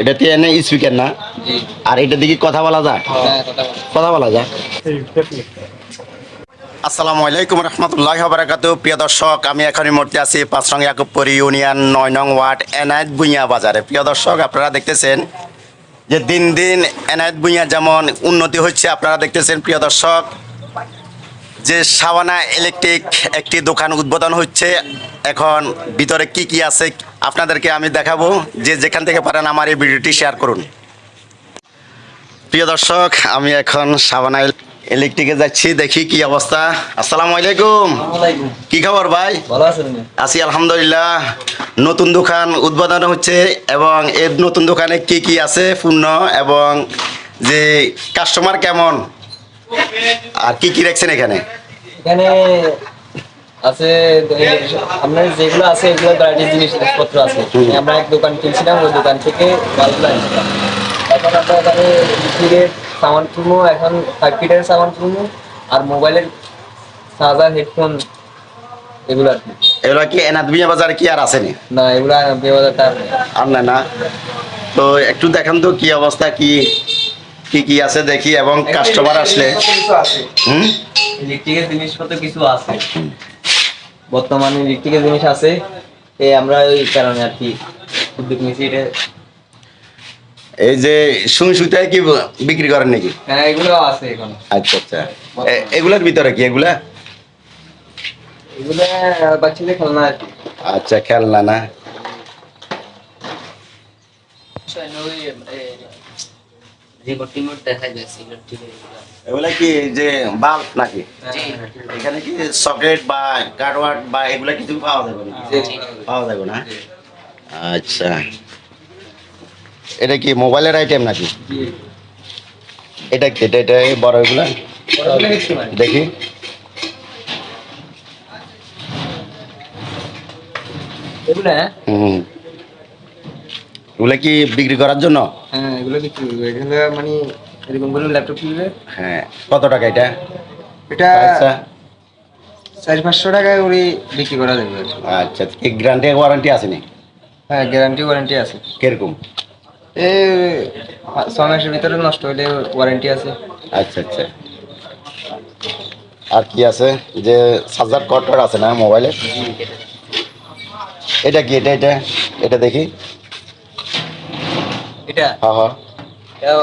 এটাতে এনে স্পিকার না? আর এটা দিকে কথা বলা যায়? হ্যাঁ কথা বলা যায়। আসসালামু আলাইকুম রহমতুল্লাহ বারাকাতু। প্রিয় দর্শক আমি এখন এই মুহূর্তে আছি পাঁচরং ইয়াকুবপুর ইউনিয়ন নয় নং ওয়ার্ড এনায়েত ভুঁইয়া বাজারে। প্রিয় দর্শক আপনারা দেখতেছেন যে দিন দিন এনায়েত ভুঁইয়া যেমন উন্নতি হচ্ছে আপনারা দেখতেছেন প্রিয় দর্শক যে সাবানা ইলেকট্রিক একটি দোকান উদ্বোধন হচ্ছে এখন ভিতরে কি কি আছে আপনাদেরকে আমি দেখাবো যে যেখান থেকে পারেন আমার এই ভিডিওটি শেয়ার করুন। প্রিয় দর্শক আমি এখন সাবানা ইলেকট্রিকে যাচ্ছি দেখি কি অবস্থা। আসসালামু আলাইকুম। কি খবর ভাই? আছি আলহামদুলিল্লাহ। নতুন দোকান উদ্বোধন হচ্ছে এবং এর নতুন দোকানে কি কি আছে পূর্ণ এবং যে কাস্টমার কেমন? আর কি কি রাখছেন এখানে? এখানে আছে আপনার যেগুলো আছে এগুলো ভ্যারাইটিস জিনিসপত্র আছে। আমরা এক দোকান কিনছিলাম ওই দোকান থেকে বাল্বগুলো আনছিলাম। এখন আমরা এখানে ইলেকট্রিকের সামান কিনবো এখন ফাইভ ফিটের সামান কিনবো আর মোবাইলের চার্জার হেডফোন এগুলো আর কি। এগুলো কি এনাদ বিয়া বাজারে কি আর আসেনি না? এগুলো আর নেই। আর না না। তো একটু দেখান তো কি অবস্থা কি কি কি আছে দেখি এবং কাস্টমার আসলে। হুম? ইলেকট্রিকের জিনিসপত্র কিছু আছে। বর্তমানে ইলেকট্রিকের জিনিস আছে। এই আমরা ওই কারণে আর কি উদ্যোগ নিয়েছি এটা। এই যে সুই সুতায় কি বিক্রি করেন নাকি? হ্যাঁ এগুলো আছে এখন। আচ্ছা আচ্ছা। এগুলার ভিতরে কি এগুলা? এগুলো বাচ্চাদের খেলনা আর কি। আচ্ছা খেলনা না। রিমোট টিমোট দেখা যাচ্ছে এগুলা কি যে বাল্ব নাকি? এখানে কি সকেট বা কার্ডওয়ার্ড বা এগুলা কিছু পাওয়া যাবে না পাওয়া যাবে না? আচ্ছা। এটা কি মোবাইলের আইটেম নাকি? এটা কি? এটা এটা বড় এগুলা? দেখি। এগুলো? হুম। এগুলা কি বিক্রি করার জন্য? হ্যাঁ। এগুলো বিক্রি করবে। এগুলো মানে এরকম করে ল্যাপটপ কিনবে হ্যাঁ। কত টাকা এটা? এটা চার পাঁচশো টাকায় করে বিক্রি করা যাবে। আচ্ছা গ্যারান্টি ওয়ারেন্টি আসেনি? হ্যাঁ গ্যারান্টি ওয়ারেন্টি আছে। কীরকম? এই ছ মাসের ভিতরে নষ্ট হলে ওয়ারেন্টি আছে। আচ্ছা আচ্ছা। আর কি আছে? যে চার্জার কটর আছে না মোবাইলে এটা কি এটা এটা? এটা দেখি। এটা? হ্যাঁ হ্যাঁ এটা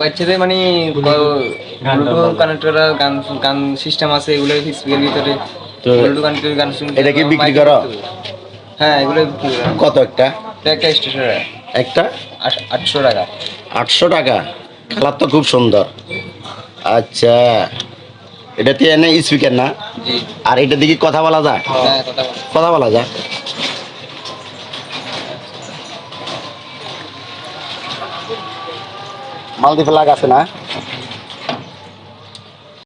বাচ্চাদের মানে ব্লুটুথ কানেক্ট করা। গান গান সিস্টেম আছে এগুলো স্পিকার ভিতরে। তো ব্লুটুথ কানেক্ট করে গান শুনতে এটা কি বিক্রি করো? হ্যাঁ এগুলো কত একটা? একটা স্টেশন একটা? আটশো টাকা। আটশো টাকা? কালার তো খুব সুন্দর। আচ্ছা। এটাতে এনে স্পিকার না? আর এটা দিকে কথা বলা যায়? হ্যাঁ কথা কথা বলা যায়। মালদ্বীপ লাগ আছে না?